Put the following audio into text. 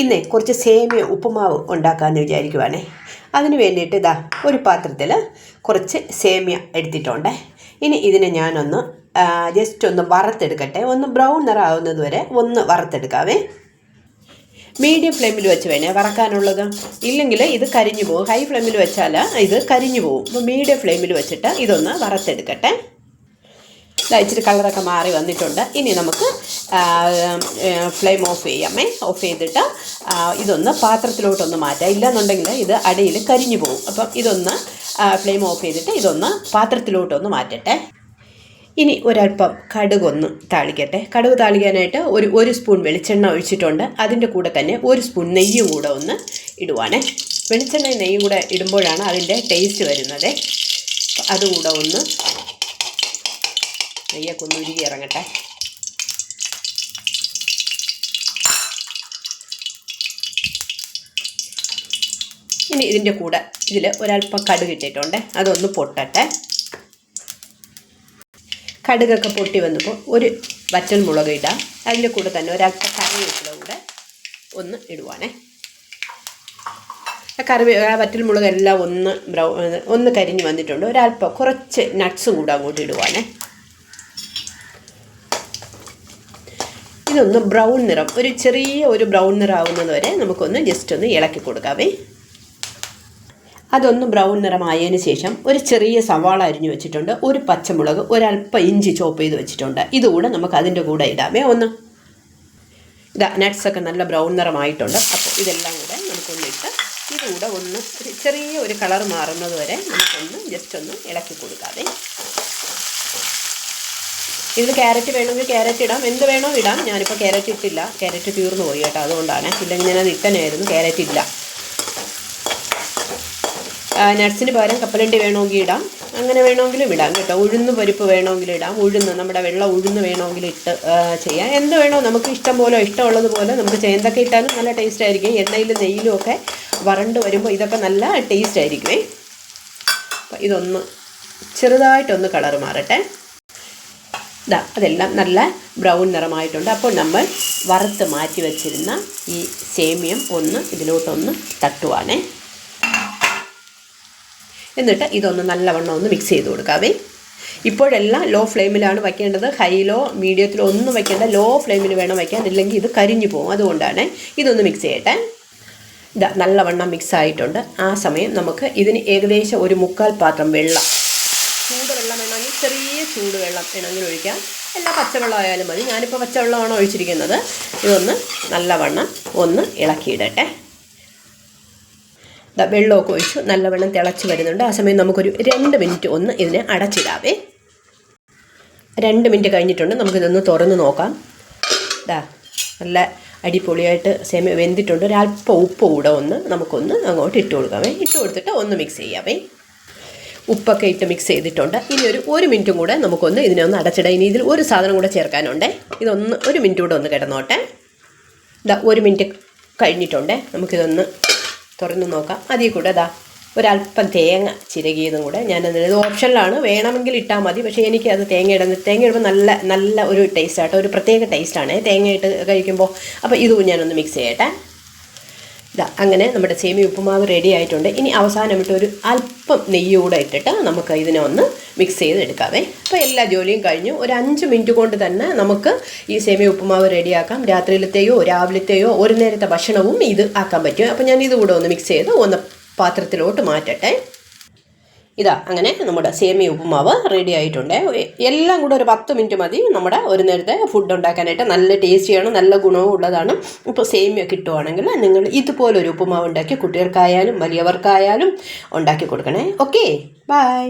ഇന്നേ കുറച്ച് സേമിയ ഉപ്പുമാവ് ഉണ്ടാക്കാമെന്ന് വിചാരിക്കുവാണേ. അതിന് വേണ്ടിയിട്ട് ഇതാ ഒരു പാത്രത്തിൽ കുറച്ച് സേമിയ എടുത്തിട്ടുണ്ട്. ഇനി ഇതിനെ ഞാനൊന്ന് ജസ്റ്റ് ഒന്ന് വറുത്തെടുക്കട്ടെ. ഒന്ന് ബ്രൗൺ നിറാവുന്നത് വരെ ഒന്ന് വറുത്തെടുക്കാവേ. മീഡിയം ഫ്ലെയിമിൽ വെച്ച് വേണേ വറക്കാനുള്ളത്. ഇല്ലെങ്കിൽ ഇത് കരിഞ്ഞു പോകും. ഹൈ ഫ്ലെയിമിൽ വെച്ചാൽ ഇത് കരിഞ്ഞു പോകും. അപ്പോൾ മീഡിയം ഫ്ലെയിമിൽ വെച്ചിട്ട് ഇതൊന്ന് വറുത്തെടുക്കട്ടെ. ഇച്ചിരി കളറൊക്കെ മാറി വന്നിട്ടുണ്ട്. ഇനി നമുക്ക് ഫ്ലെയിം ഓഫ് ചെയ്യാമേ. ഓഫ് ചെയ്തിട്ട് ഇതൊന്ന് പാത്രത്തിലോട്ടൊന്ന് മാറ്റാം. ഇല്ലെന്നുണ്ടെങ്കിൽ ഇത് അടിയിൽ കരിഞ്ഞു പോകും. അപ്പം ഇതൊന്ന് ഫ്ലെയിം ഓഫ് ചെയ്തിട്ട് ഇതൊന്ന് പാത്രത്തിലോട്ടൊന്ന് മാറ്റട്ടെ. ഇനി ഒരല്പം കടുകൊന്ന് താളിക്കട്ടെ. കടുക് താളിക്കാനായിട്ട് ഒരു ഒരു സ്പൂൺ വെളിച്ചെണ്ണ ഒഴിച്ചിട്ടുണ്ട്. അതിന്റെ കൂടെ തന്നെ ഒരു സ്പൂൺ നെയ്യും കൂടെ ഒന്ന് ഇടുവാണേ. വെളിച്ചെണ്ണയും നെയ്യും കൂടെ ഇടുമ്പോഴാണ് അതിന്റെ ടേസ്റ്റ് വരുന്നത്. അതുകൂടെ ഒന്ന് നെയ്യൊക്കെ ഒന്ന് ഉരുകി ഇറങ്ങട്ടെ. ഇനി ഇതിന്റെ കൂടെ ഇതിൽ ഒരല്പം കടുക് ഇട്ടിട്ടുണ്ട്. അതൊന്ന് പൊട്ടട്ടെ. കടുകൊക്കെ പൊട്ടി വന്നപ്പോൾ ഒരു വറ്റൽ മുളക് ഇടാം. അതിന്റെ കൂടെ തന്നെ ഒരല്പം കറിവേപ്പില കൂടെ ഒന്ന് ഇടുവാണേ. കറിവേ ആ വറ്റൽ മുളകെല്ലാം ഒന്ന് ബ്രൗ ഒന്ന് കരിഞ്ഞ് വന്നിട്ടുണ്ട്. ഒരല്പം കുറച്ച് നട്ട്സും കൂടെ അങ്ങോട്ട് ഇടുവാണേ. ഇതൊന്ന് ബ്രൗൺ നിറം ഒരു ചെറിയ ഒരു ബ്രൗൺ നിറം വരെ നമുക്കൊന്ന് ജസ്റ്റ് ഒന്ന് ഇളക്കി കൊടുക്കാവേ. അതൊന്ന് ബ്രൗൺ നിറമായതിന് ശേഷം ഒരു ചെറിയ സവാള അരിഞ്ഞു വെച്ചിട്ടുണ്ട് ഒരു പച്ചമുളക് ഒരല്പം ഇഞ്ചി ചോപ്പ് ചെയ്ത് വെച്ചിട്ടുണ്ട്. ഇതുകൂടെ നമുക്ക് അതിന്റെ കൂടെ ഇടാമേ ഒന്ന്. ഇതാ നട്ട്സൊക്കെ നല്ല ബ്രൗൺ നിറമായിട്ടുണ്ട്. അപ്പോൾ ഇതെല്ലാം കൂടെ നമുക്കൊന്ന് ഇട്ട് ഇതുകൂടെ ഒന്ന് ചെറിയ ഒരു കളർ മാറുന്നത് വരെ നമുക്കൊന്ന് ജസ്റ്റ് ഒന്ന് ഇളക്കി കൊടുക്കാതെ ഇതിൽ ക്യാരറ്റ് വേണമെങ്കിൽ ക്യാരറ്റ് ഇടാം. എന്ത് വേണോ ഇടാം. ഞാനിപ്പോൾ ക്യാരറ്റ് ഇട്ടില്ല. ക്യാരറ്റ് തീർന്നു പോയി കേട്ടോ. അതുകൊണ്ടാണ് ഇല്ലെങ്കിൽ ഞാനത് ഇട്ടനായിരുന്നു ക്യാരറ്റ് ഇല്ല. നട്ട്സിന് പകരം കപ്പലണ്ടി വേണമെങ്കിൽ ഇടാം. അങ്ങനെ വേണമെങ്കിലും ഇടാം കേട്ടോ. ഉഴുന്ന് പരിപ്പ് വേണമെങ്കിൽ ഇടാം. ഉഴുന്ന് നമ്മുടെ വെള്ള ഉഴുന്ന് വേണമെങ്കിൽ ഇട്ട് ചെയ്യാം. എന്ത് വേണോ നമുക്ക് ഇഷ്ടം പോലെ ഇഷ്ടമുള്ളത് പോലെ നമുക്ക് ചേന്തൊക്കെ ഇട്ടാലും നല്ല ടേസ്റ്റ് ആയിരിക്കും. എണ്ണയിലും നെയ്യിലും ഒക്കെ വരണ്ട് വരുമ്പോൾ ഇതൊക്കെ നല്ല ടേസ്റ്റ് ആയിരിക്കുമേ ഇതൊന്ന് ചെറുതായിട്ടൊന്ന് കളർ മാറട്ടെ. ഇതാ അതെല്ലാം നല്ല ബ്രൗൺ നിറമായിട്ടുണ്ട്. അപ്പോൾ നമ്മൾ വറുത്ത് മാറ്റി വച്ചിരുന്ന ഈ സേമിയം ഒന്ന് ഇതിലോട്ടൊന്ന് തട്ടുവാണേ. എന്നിട്ട് ഇതൊന്ന് നല്ലവണ്ണം ഒന്ന് മിക്സ് ചെയ്ത് കൊടുക്കാവേ. ഇപ്പോഴെല്ലാം ലോ ഫ്ലെയിമിലാണ് വയ്ക്കേണ്ടത്. ഹൈയിലോ മീഡിയത്തിലോ ഒന്നും വയ്ക്കേണ്ട. ലോ ഫ്ലെയിമിൽ വേണം വയ്ക്കാൻ. ഇല്ലെങ്കിൽ ഇത് കരിഞ്ഞു പോകും. അതുകൊണ്ടാണ് ഇതൊന്ന് മിക്സ് ചെയ്യട്ടെ. ഇതാ നല്ലവണ്ണം മിക്സ് ആയിട്ടുണ്ട്. ആ സമയം നമുക്ക് ഇതിന് ഏകദേശം ഒരു മുക്കാൽ പാത്രം വെള്ളം ചൂടുവെള്ളം വേണമെങ്കിൽ ചെറിയ ചൂടുവെള്ളം വേണമെങ്കിൽ ഒഴിക്കാം. എല്ലാ പച്ചവെള്ളം ആയാലും മതി. ഞാനിപ്പോൾ പച്ചവെള്ളമാണ് ഒഴിച്ചിരിക്കുന്നത്? ഇതൊന്ന് നല്ലവണ്ണം ഒന്ന് ഇളക്കിയിടട്ടെ. വെള്ളമൊക്കെ ഒഴിച്ചു. നല്ലവണ്ണം തിളച്ച് വരുന്നുണ്ട്. ആ സമയം നമുക്കൊരു രണ്ട് മിനിറ്റ് ഒന്ന് ഇതിനെ അടച്ചിടാവേ. രണ്ട് മിനിറ്റ് കഴിഞ്ഞിട്ടുണ്ട്. നമുക്കിതൊന്ന് തുറന്ന് നോക്കാം. ഇതാ നല്ല അടിപൊളിയായിട്ട് സേമ വെന്തിട്ടുണ്ട്. ഒരല്പം ഉപ്പ് കൂടെ ഒന്ന് നമുക്കൊന്ന് അങ്ങോട്ട് ഇട്ട് കൊടുക്കാമേ ഇട്ട് കൊടുത്തിട്ട് ഒന്ന് മിക്സ് ചെയ്യാമേ ഉപ്പൊക്കെ ഇട്ട് മിക്സ് ചെയ്തിട്ടുണ്ട്. ഇനി ഒരു ഒരു മിനിറ്റും കൂടെ നമുക്കൊന്ന് ഇതിനെ ഒന്ന് അടച്ചിടാം. ഇനി ഇതിൽ ഒരു സാധനം കൂടെ ചേർക്കാനുണ്ട്. ഇതൊന്ന് ഒരു മിനിറ്റ് കൂടെ ഒന്ന് കിടന്നോട്ടെ. ഇതാ ഒരു മിനിറ്റ് കഴിഞ്ഞിട്ടുണ്ട്. നമുക്കിതൊന്ന് തുറന്ന് നോക്കാം. അതിൽ കൂടെ ഇതാ ഒരല്പം തേങ്ങ ചിരകിയതും കൂടെ ഞാൻ ഇത് ഓപ്ഷനിലാണ്. വേണമെങ്കിൽ ഇട്ടാൽ മതി. പക്ഷേ എനിക്ക് അത് തേങ്ങ ഇടുന്ന തേങ്ങ ഇടുമ്പോൾ നല്ല നല്ല ഒരു ടേസ്റ്റ് ആട്ടോ. ഒരു പ്രത്യേക ടേസ്റ്റാണ് തേങ്ങ ഇട്ട് കഴിക്കുമ്പോൾ. അപ്പോൾ ഇതും ഞാനൊന്ന് മിക്സ് ചെയ്യട്ടെ. അങ്ങനെ നമ്മുടെ സേമി ഉപ്പുമാവ് റെഡി ആയിട്ടുണ്ട്. ഇനി അവസാനമായിട്ട് ഒരു അല്പം നെയ്യ് കൂടെ ഇട്ടിട്ട് നമുക്ക് ഇതിനെ ഒന്ന് മിക്സ് ചെയ്ത് എടുക്കാവേ അപ്പോൾ എല്ലാ ജോലിയും കഴിഞ്ഞു. ഒരു അഞ്ച് മിനിറ്റ് കൊണ്ട് തന്നെ നമുക്ക് ഈ സേമി ഉപ്പുമാവ് റെഡിയാക്കാം രാത്രിയിലത്തെയോ രാവിലത്തെയോ ഒരു നേരത്തെ ഭക്ഷണവും ഇത് ആക്കാൻ പറ്റും. അപ്പോൾ ഞാൻ ഇതുകൂടെ ഒന്ന് മിക്സ് ചെയ്ത് ഒന്ന് പാത്രത്തിലോട്ട് മാറ്റട്ടെ. ഇതാ അങ്ങനെ നമ്മുടെ സേമി ഉപ്പുമാവ് റെഡി ആയിട്ടുണ്ട്. എല്ലാം കൂടെ ഒരു പത്ത് മിനിറ്റ് മതി. നമ്മുടെ ഒരു നേരത്തെ ഫുഡ് ഉണ്ടാക്കാനായിട്ട് നല്ല ടേസ്റ്റിയാണ് നല്ല ഗുണവും ഉള്ളതാണ്. ഇപ്പോൾ സേമിയ കിട്ടുവാണെങ്കിൽ നിങ്ങൾ ഇതുപോലൊരു ഉപ്പുമാവ് ഉണ്ടാക്കി കുട്ടികൾക്കായാലും വലിയവർക്കായാലും ഉണ്ടാക്കി കൊടുക്കണേ. Okay bye